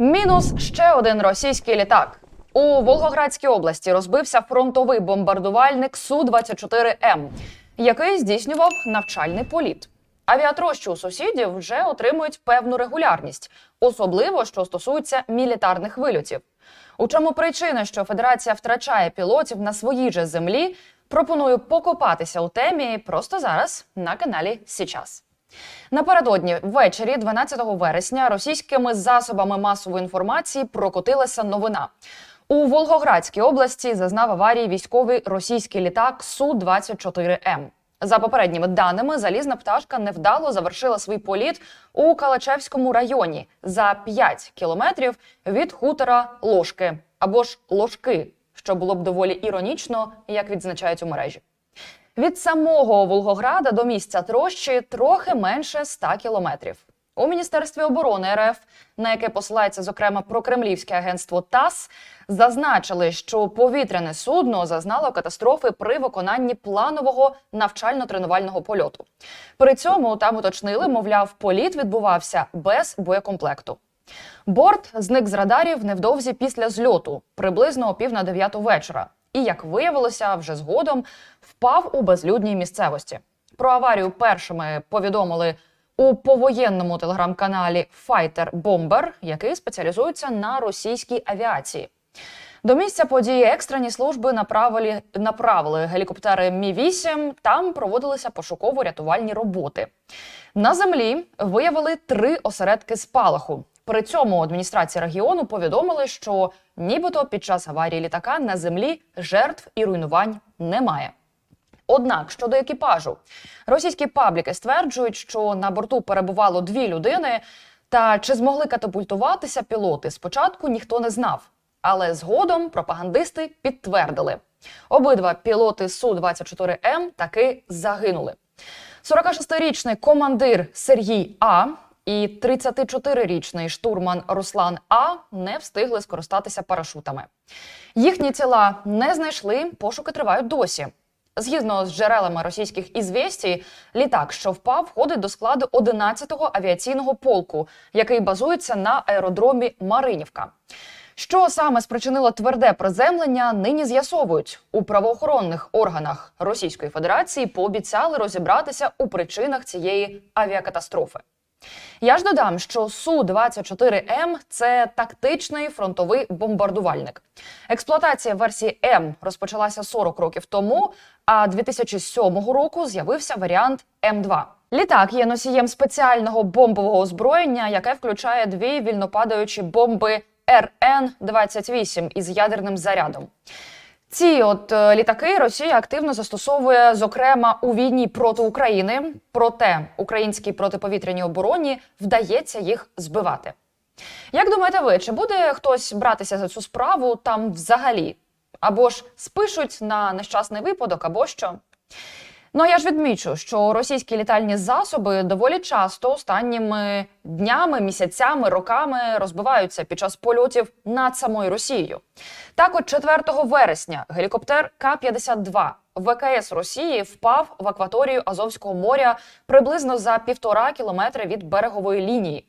Мінус ще один російський літак. У Волгоградській області розбився фронтовий бомбардувальник Су-24М, який здійснював навчальний політ. Авіатрощі у сусідів вже отримують певну регулярність, особливо що стосується мілітарних вильотів. У чому причина, що Федерація втрачає пілотів на своїй же землі? Пропоную покопатися у темі просто зараз на каналі Січас. Напередодні ввечері, 12 вересня, російськими засобами масової інформації прокотилася новина. У Волгоградській області зазнав аварії військовий російський літак Су-24М. За попередніми даними, залізна пташка невдало завершила свій політ у Калачевському районі за 5 кілометрів від хутора Ложки або ж Ложки, що було б доволі іронічно, як відзначають у мережі. Від самого Волгограда до місця трощі трохи менше 100 кілометрів. У міністерстві оборони РФ, на яке посилається зокрема прокремлівське агентство ТАСС, зазначили, що повітряне судно зазнало катастрофи при виконанні планового навчально-тренувального польоту. При цьому там уточнили, мовляв, політ відбувався без боєкомплекту. Борт зник з радарів невдовзі після зльоту, приблизно о пів на дев'яту вечора. І, як виявилося, вже згодом впав у безлюдній місцевості. Про аварію першими повідомили у повоєнному телеграм-каналі Fighter Bomber, який спеціалізується на російській авіації. До місця події екстрені служби направили, направили гелікоптери Мі 8 Там проводилися пошуково-рятувальні роботи. На землі виявили три осередки спалаху. При цьому адміністрація регіону повідомили, що нібито під час аварії літака на землі жертв і руйнувань немає. Однак щодо екіпажу, російські пабліки стверджують, що на борту перебувало дві людини. Та чи змогли катапультуватися пілоти, спочатку ніхто не знав. Але згодом пропагандисти підтвердили, обидва пілоти Су-24М таки загинули. 46-річний командир Сергій А і 34-річний штурман Руслан А не встигли скористатися парашутами. Їхні тіла не знайшли, пошуки тривають досі. Згідно з джерелами російських ізвєстій, літак, що впав, входить до складу 11-го авіаційного полку, який базується на аеродромі Маринівка. Що саме спричинило тверде приземлення, нині з'ясовують у правоохоронних органах Російської Федерації. Пообіцяли розібратися у причинах цієї авіакатастрофи. Я ж додам, що Су-24М – це тактичний фронтовий бомбардувальник. Експлуатація версії М розпочалася 40 років тому, а 2007 року з'явився варіант М2. Літак є носієм спеціального бомбового озброєння, яке включає дві вільнопадаючі бомби РН-28 із ядерним зарядом. Ці от е, літаки Росія активно застосовує, зокрема у війні проти України. Проте українській протиповітряній обороні вдається їх збивати. Як думаєте ви, чи буде хтось братися за цю справу там взагалі? Або ж спишуть на нещасний випадок, або що? Ну я ж відмічу, що російські літальні засоби доволі часто останніми днями, місяцями, роками розбиваються під час польотів над самою Росією. Так, от 4 вересня гелікоптер К-52 ВКС Росії впав в акваторію Азовського моря приблизно за півтора кілометри від берегової лінії.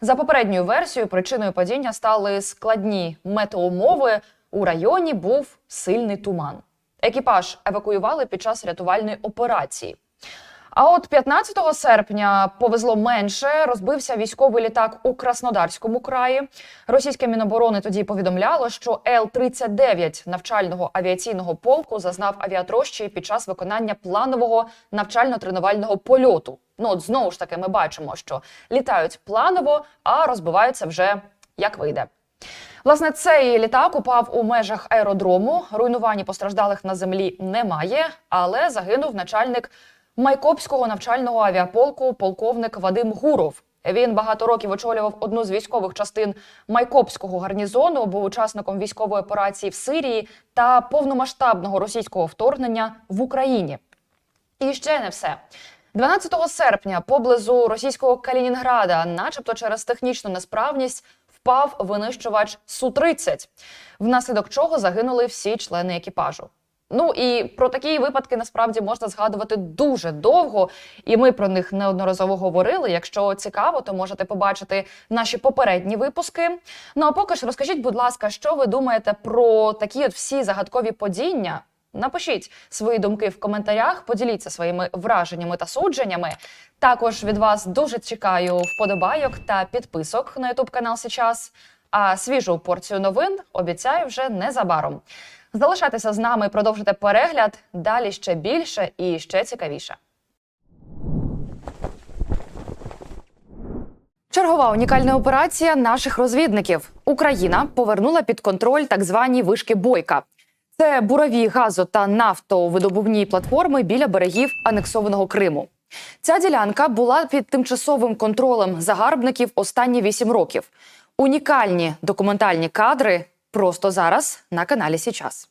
За попередньою версією, причиною падіння стали складні метеомови. У районі був сильний туман. Екіпаж евакуювали під час рятувальної операції. А от 15 серпня повезло менше. Розбився військовий літак у Краснодарському краї. Російське міноборони тоді повідомляло, що Л-39 навчального авіаційного полку зазнав авіатрощі під час виконання планового навчально-тренувального польоту. Ну от знову ж таки, ми бачимо, що літають планово, а розбиваються вже як вийде. Власне, цей літак упав у межах аеродрому. Руйнувань постраждалих на землі немає, але загинув начальник Майкопського навчального авіаполку, полковник Вадим Гуров. Він багато років очолював одну з військових частин Майкопського гарнізону, був учасником військової операції в Сирії та повномасштабного російського вторгнення в Україні. І ще не все. 12 серпня поблизу російського Калінінграда, начебто через технічну несправність, впав винищувач Су-30, внаслідок чого загинули всі члени екіпажу. Ну і про такі випадки насправді можна згадувати дуже довго, і ми про них неодноразово говорили. Якщо цікаво, то можете побачити наші попередні випуски. Ну а поки ж розкажіть, будь ласка, що ви думаєте про такі от всі загадкові подіння? Напишіть свої думки в коментарях, поділіться своїми враженнями та судженнями. Також від вас дуже чекаю вподобайок та підписок на YouTube канал Сейчас. А свіжу порцію новин обіцяю вже незабаром. Залишайтеся з нами, продовжуйте перегляд. Далі ще більше і ще цікавіше. Чергова унікальна операція наших розвідників. Україна повернула під контроль так звані вишки бойка. Це бурові газо та нафтовидобувні платформи біля берегів анексованого Криму. Ця ділянка була під тимчасовим контролем загарбників останні вісім років. Унікальні документальні кадри просто зараз на каналі Січас.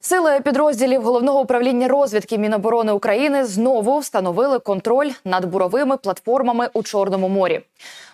Сили підрозділів головного управління розвідки Міноборони України знову встановили контроль над буровими платформами у Чорному морі.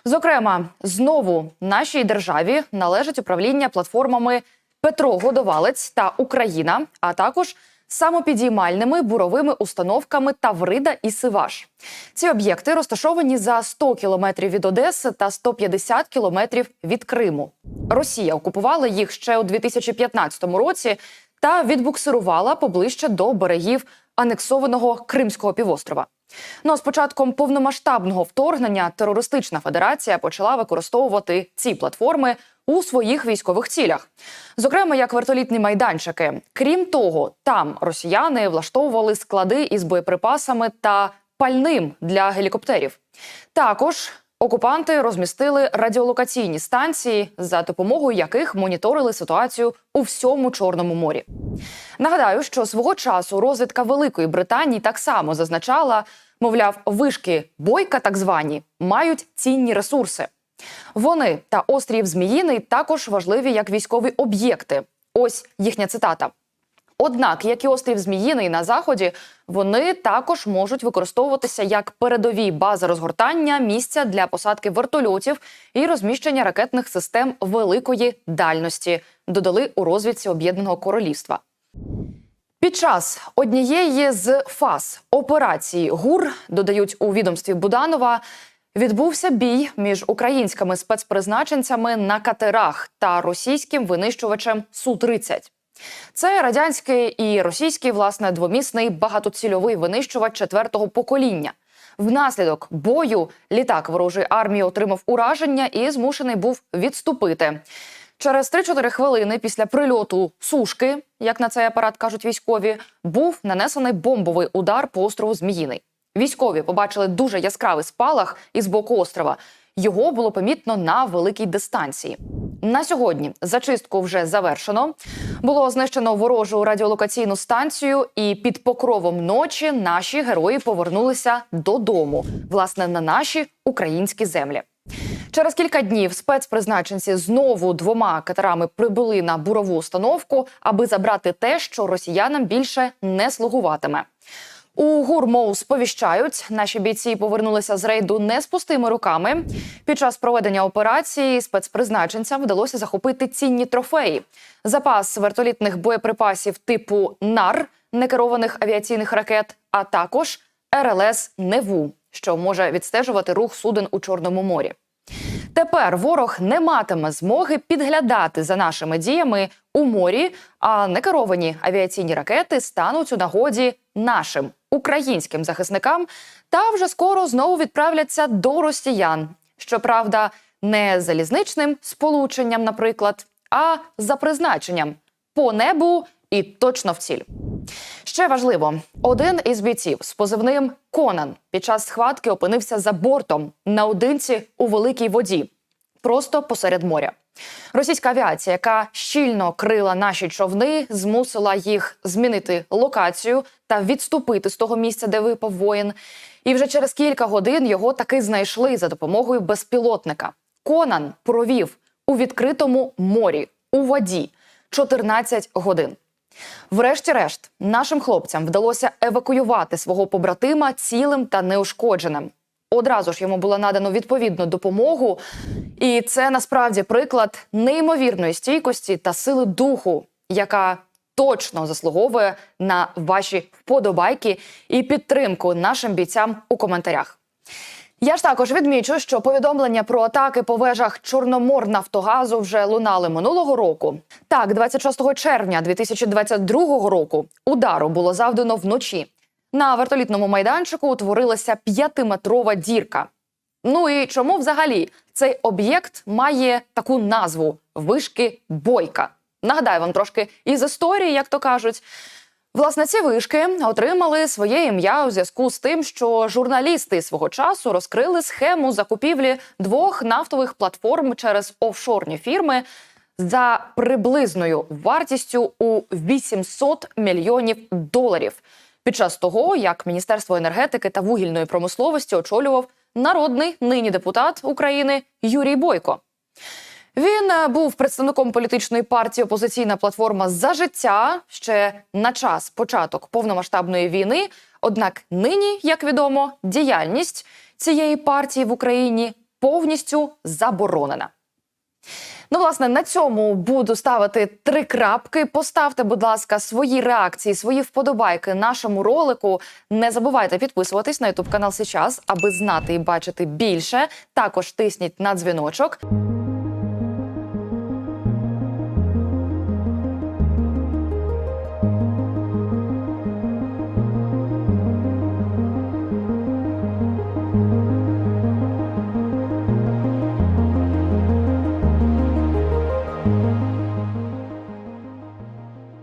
Зокрема, знову нашій державі належить управління платформами Петро Годовалець та Україна, а також самопідіймальними буровими установками Таврида і Сиваш. Ці об'єкти розташовані за 100 кілометрів від Одеси та 150 кілометрів від Криму. Росія окупувала їх ще у 2015 році та відбуксирувала поближче до берегів анексованого Кримського півострова. Ну а з початком повномасштабного вторгнення терористична федерація почала використовувати ці платформи у своїх військових цілях, зокрема як вертолітні майданчики. Крім того, там росіяни влаштовували склади із боєприпасами та пальним для гелікоптерів. Також окупанти розмістили радіолокаційні станції, за допомогою яких моніторили ситуацію у всьому Чорному морі. Нагадаю, що свого часу розвідка Великої Британії так само зазначала, мовляв, вишки бойка, так звані, мають цінні ресурси. Вони та острів Зміїний також важливі як військові об'єкти. Ось їхня цитата. Однак, як і острів Зміїний на заході, вони також можуть використовуватися як передові бази розгортання місця для посадки вертольотів і розміщення ракетних систем великої дальності. Додали у розвідці Об'єднаного Королівства. Під час однієї з фаз операції ГУР додають у відомстві Буданова. Відбувся бій між українськими спецпризначенцями на катерах та російським винищувачем су 30 Це радянський і російський власне двомісний багатоцільовий винищувач четвертого покоління. Внаслідок бою літак ворожої армії отримав ураження і змушений був відступити. Через 3-4 хвилини після прильоту сушки, як на цей апарат кажуть військові, був нанесений бомбовий удар по острову Зміїний. Військові побачили дуже яскравий спалах із боку острова. Його було помітно на великій дистанції. На сьогодні зачистку вже завершено. Було знищено ворожу радіолокаційну станцію, і під покровом ночі наші герої повернулися додому, власне, на наші українські землі. Через кілька днів спецпризначенці знову двома катерами прибули на бурову установку, аби забрати те, що росіянам більше не слугуватиме. У гурмоу сповіщають, наші бійці повернулися з рейду не з пустими руками. Під час проведення операції спецпризначенцям вдалося захопити цінні трофеї: запас вертолітних боєприпасів типу НАР некерованих авіаційних ракет, а також РЛС Неву, що може відстежувати рух суден у Чорному морі. Тепер ворог не матиме змоги підглядати за нашими діями у морі, а некеровані авіаційні ракети стануть у нагоді нашим українським захисникам та вже скоро знову відправляться до росіян. Щоправда, не залізничним сполученням, наприклад, а за призначенням по небу і точно в ціль. Ще важливо, один із бійців з позивним Конан під час схватки опинився за бортом наодинці у великій воді, просто посеред моря. Російська авіація, яка щільно крила наші човни, змусила їх змінити локацію та відступити з того місця, де випав воїн. І вже через кілька годин його таки знайшли за допомогою безпілотника. Конан провів у відкритому морі у воді 14 годин. Врешті-решт, нашим хлопцям вдалося евакуювати свого побратима цілим та неушкодженим. Одразу ж йому було надано відповідну допомогу, і це насправді приклад неймовірної стійкості та сили духу, яка точно заслуговує на ваші вподобайки і підтримку нашим бійцям у коментарях. Я ж також відмічу, що повідомлення про атаки по вежах Чорноморнафтогазу вже лунали минулого року. Так, 26 червня 2022 року удару було завдано вночі. На вертолітному майданчику утворилася п'ятиметрова дірка. Ну і чому взагалі цей об'єкт має таку назву вишки Бойка? Нагадаю вам трошки із історії, як то кажуть. Власне, ці вишки отримали своє ім'я у зв'язку з тим, що журналісти свого часу розкрили схему закупівлі двох нафтових платформ через офшорні фірми за приблизною вартістю у 800 мільйонів доларів. Під час того, як Міністерство енергетики та вугільної промисловості очолював народний нині депутат України Юрій Бойко. Він е, був представником політичної партії Опозиційна платформа за життя ще на час початок повномасштабної війни. Однак нині, як відомо, діяльність цієї партії в Україні повністю заборонена. Ну, власне, на цьому буду ставити три крапки. Поставте, будь ласка, свої реакції, свої вподобайки нашому ролику. Не забувайте підписуватись на Ютуб канал Сейчас, аби знати і бачити більше. Також тисніть на дзвіночок.